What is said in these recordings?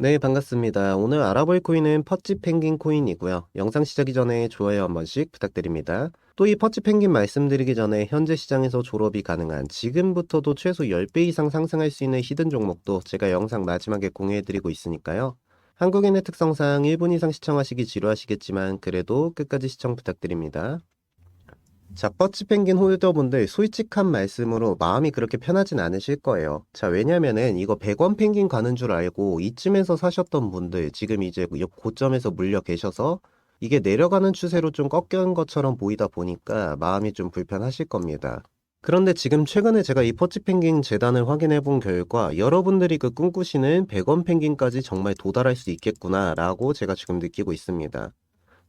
네, 반갑습니다. 오늘 알아볼 코인은 퍼치 펭귄 코인이고요. 영상 시작이 전에 좋아요 한 번씩 부탁드립니다. 또 이 퍼치 펭귄 말씀드리기 전에 현재 시장에서 졸업이 가능한 지금부터도 최소 10배 이상 상승할 수 있는 히든 종목도 제가 영상 마지막에 공유해드리고 있으니까요. 한국인의 특성상 1분 이상 시청하시기 지루하시겠지만 그래도 끝까지 시청 부탁드립니다. 자, 뻗치 펭귄 홀더분들 솔직한 말씀으로 마음이 그렇게 편하진 않으실 거예요. 자, 왜냐면은 이거 100원 펭귄 가는 줄 알고 이쯤에서 사셨던 분들 지금 이제 고점에서 물려 계셔서 이게 내려가는 추세로 좀 꺾여온 것처럼 보이다 보니까 마음이 좀 불편하실 겁니다. 그런데 지금 최근에 제가 이 퍼치 펭귄 재단을 확인해 본 결과 여러분들이 그 꿈꾸시는 100원 펭귄까지 정말 도달할 수 있겠구나라고 제가 지금 느끼고 있습니다.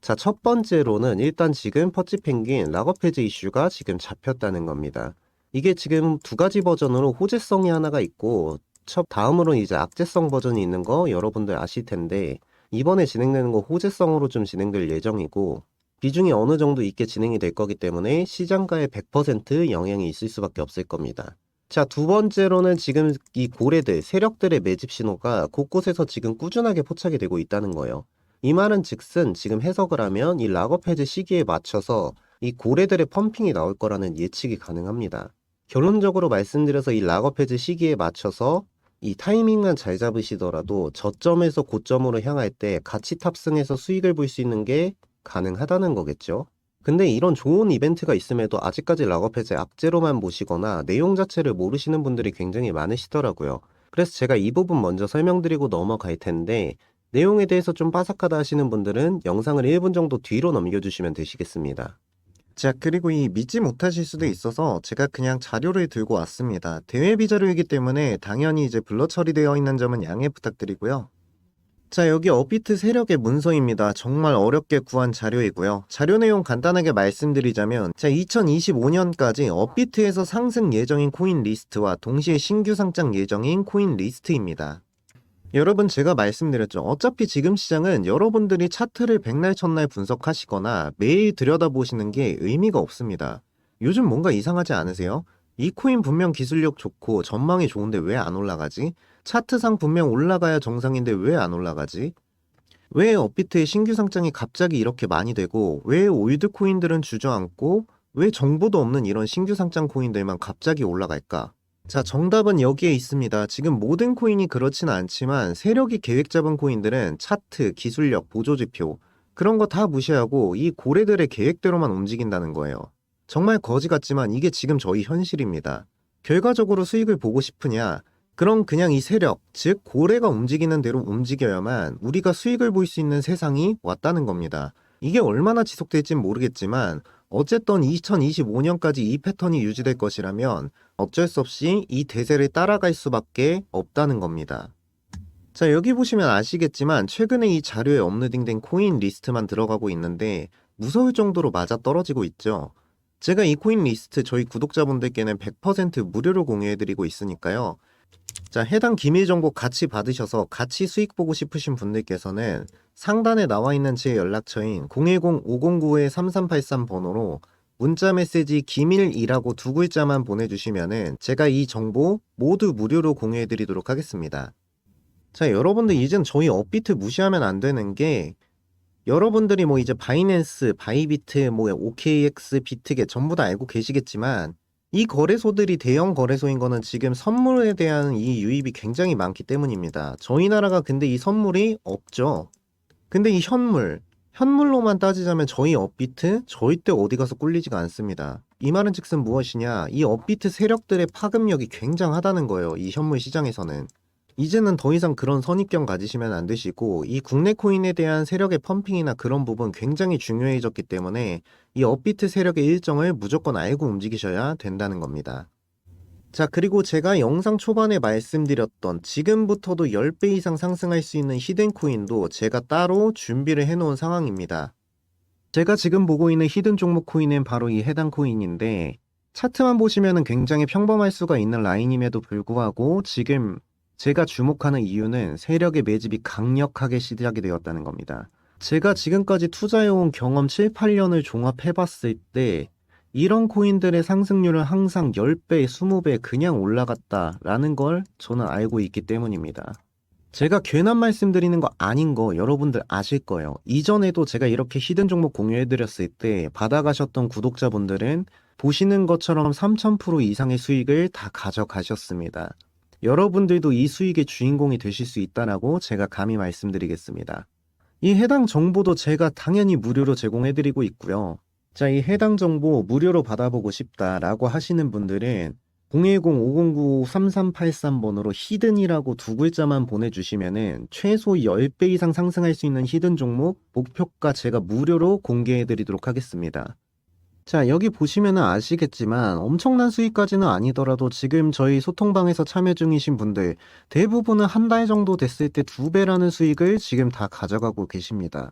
자, 첫 번째로는 일단 지금 퍼치 펭귄 락업 해제 이슈가 지금 잡혔다는 겁니다. 이게 지금 두 가지 버전으로 호재성이 하나가 있고, 첫 다음으로 이제 악재성 버전이 있는 거 여러분들 아실 텐데, 이번에 진행되는 거 호재성으로 좀 진행될 예정이고, 비중이 어느 정도 있게 진행이 될 거기 때문에 시장가에 100% 영향이 있을 수밖에 없을 겁니다. 자, 두 번째로는 지금 이 고래들, 세력들의 매집 신호가 곳곳에서 지금 꾸준하게 포착이 되고 있다는 거예요. 이 말은 즉슨 지금 해석을 하면 이 락업 해제 시기에 맞춰서 이 고래들의 펌핑이 나올 거라는 예측이 가능합니다. 결론적으로 말씀드려서 이 락업 해제 시기에 맞춰서 이 타이밍만 잘 잡으시더라도 저점에서 고점으로 향할 때 같이 탑승해서 수익을 볼 수 있는 게 가능하다는 거겠죠. 근데 이런 좋은 이벤트가 있음에도 아직까지 락업 해제 악재로만 보시거나 내용 자체를 모르시는 분들이 굉장히 많으시더라고요. 그래서 제가 이 부분 먼저 설명드리고 넘어갈 텐데 내용에 대해서 좀 빠삭하다 하시는 분들은 영상을 1분 정도 뒤로 넘겨주시면 되시겠습니다. 자, 그리고 이 믿지 못하실 수도 있어서 제가 그냥 자료를 들고 왔습니다. 대외비 자료이기 때문에 당연히 이제 블러 처리되어 있는 점은 양해 부탁드리고요. 자, 여기 업비트 세력의 문서입니다. 정말 어렵게 구한 자료이고요. 자료 내용 간단하게 말씀드리자면, 자, 2025년까지 업비트에서 상승 예정인 코인 리스트와 동시에 신규 상장 예정인 코인 리스트입니다. 여러분 제가 말씀드렸죠. 어차피 지금 시장은 여러분들이 차트를 백날 첫날 분석하시거나 매일 들여다보시는 게 의미가 없습니다. 요즘 뭔가 이상하지 않으세요? 이 코인 분명 기술력 좋고 전망이 좋은데 왜 안 올라가지? 차트상 분명 올라가야 정상인데 왜 안 올라가지? 왜 업비트의 신규 상장이 갑자기 이렇게 많이 되고 왜 올드 코인들은 주저앉고 왜 정보도 없는 이런 신규 상장 코인들만 갑자기 올라갈까? 자, 정답은 여기에 있습니다. 지금 모든 코인이 그렇지는 않지만 세력이 계획 잡은 코인들은 차트, 기술력, 보조지표 그런 거 다 무시하고 이 고래들의 계획대로만 움직인다는 거예요. 정말 거지 같지만 이게 지금 저희 현실입니다. 결과적으로 수익을 보고 싶으냐? 그럼 그냥 이 세력, 즉 고래가 움직이는 대로 움직여야만 우리가 수익을 볼 수 있는 세상이 왔다는 겁니다. 이게 얼마나 지속될진 모르겠지만 어쨌든 2025년까지 이 패턴이 유지될 것이라면 어쩔 수 없이 이 대세를 따라갈 수밖에 없다는 겁니다. 자, 여기 보시면 아시겠지만 최근에 이 자료에 업로딩된 코인 리스트만 들어가고 있는데 무서울 정도로 맞아 떨어지고 있죠. 제가 이 코인 리스트 저희 구독자분들께는 100% 무료로 공유해드리고 있으니까요. 자, 해당 기밀 정보 같이 받으셔서 같이 수익 보고 싶으신 분들께서는 상단에 나와 있는 제 연락처인 010-509-3383 번호로 문자 메시지 기밀이라고 두 글자만 보내주시면은 제가 이 정보 모두 무료로 공유해 드리도록 하겠습니다. 자, 여러분들 이젠 저희 업비트 무시하면 안 되는 게 여러분들이 뭐 이제 바이낸스, 바이비트, 뭐 OKX, 비트게 전부 다 알고 계시겠지만 이 거래소들이 대형 거래소인 거는 지금 선물에 대한 이 유입이 굉장히 많기 때문입니다. 저희 나라가 근데 이 선물이 없죠. 근데 이 현물, 현물로만 따지자면 저희 업비트 절대 어디 가서 꿀리지가 않습니다. 이 말은 즉슨 무엇이냐? 이 업비트 세력들의 파급력이 굉장하다는 거예요. 이 현물 시장에서는. 이제는 더 이상 그런 선입견 가지시면 안 되시고 이 국내 코인에 대한 세력의 펌핑이나 그런 부분 굉장히 중요해졌기 때문에 이 업비트 세력의 일정을 무조건 알고 움직이셔야 된다는 겁니다. 자, 그리고 제가 영상 초반에 말씀드렸던 지금부터도 10배 이상 상승할 수 있는 히든 코인도 제가 따로 준비를 해 놓은 상황입니다. 제가 지금 보고 있는 히든 종목 코인은 바로 이 해당 코인인데 차트만 보시면 굉장히 평범할 수가 있는 라인임에도 불구하고 지금 제가 주목하는 이유는 세력의 매집이 강력하게 시작이 되었다는 겁니다. 제가 지금까지 투자해온 경험 7, 8년을 종합해봤을 때 이런 코인들의 상승률은 항상 10배, 20배 그냥 올라갔다라는 걸 저는 알고 있기 때문입니다. 제가 괜한 말씀드리는 거 아닌 거 여러분들 아실 거예요. 이전에도 제가 이렇게 히든 종목 공유해드렸을 때 받아가셨던 구독자분들은 보시는 것처럼 3000% 이상의 수익을 다 가져가셨습니다. 여러분들도 이 수익의 주인공이 되실 수 있다라고 제가 감히 말씀드리겠습니다. 이 해당 정보도 제가 당연히 무료로 제공해드리고 있고요. 자, 이 해당 정보 무료로 받아보고 싶다라고 하시는 분들은 010-509-3383번으로 히든이라고 두 글자만 보내주시면은 최소 10배 이상 상승할 수 있는 히든 종목 목표가 제가 무료로 공개해드리도록 하겠습니다. 자, 여기 보시면은 아시겠지만 엄청난 수익까지는 아니더라도 지금 저희 소통방에서 참여 중이신 분들 대부분은 한 달 정도 됐을 때 두 배라는 수익을 지금 다 가져가고 계십니다.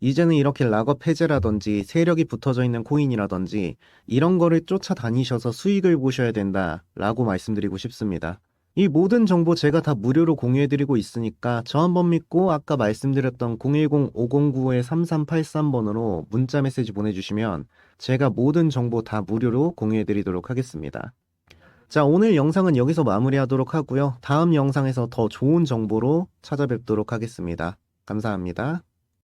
이제는 이렇게 락업 해제라든지 세력이 붙어져 있는 코인이라든지 이런 거를 쫓아다니셔서 수익을 보셔야 된다 라고 말씀드리고 싶습니다. 이 모든 정보 제가 다 무료로 공유해드리고 있으니까 저 한번 믿고 아까 말씀드렸던 010-509-3383번으로 문자 메시지 보내주시면 제가 모든 정보 다 무료로 공유해드리도록 하겠습니다. 자, 오늘 영상은 여기서 마무리하도록 하고요. 다음 영상에서 더 좋은 정보로 찾아뵙도록 하겠습니다. 감사합니다.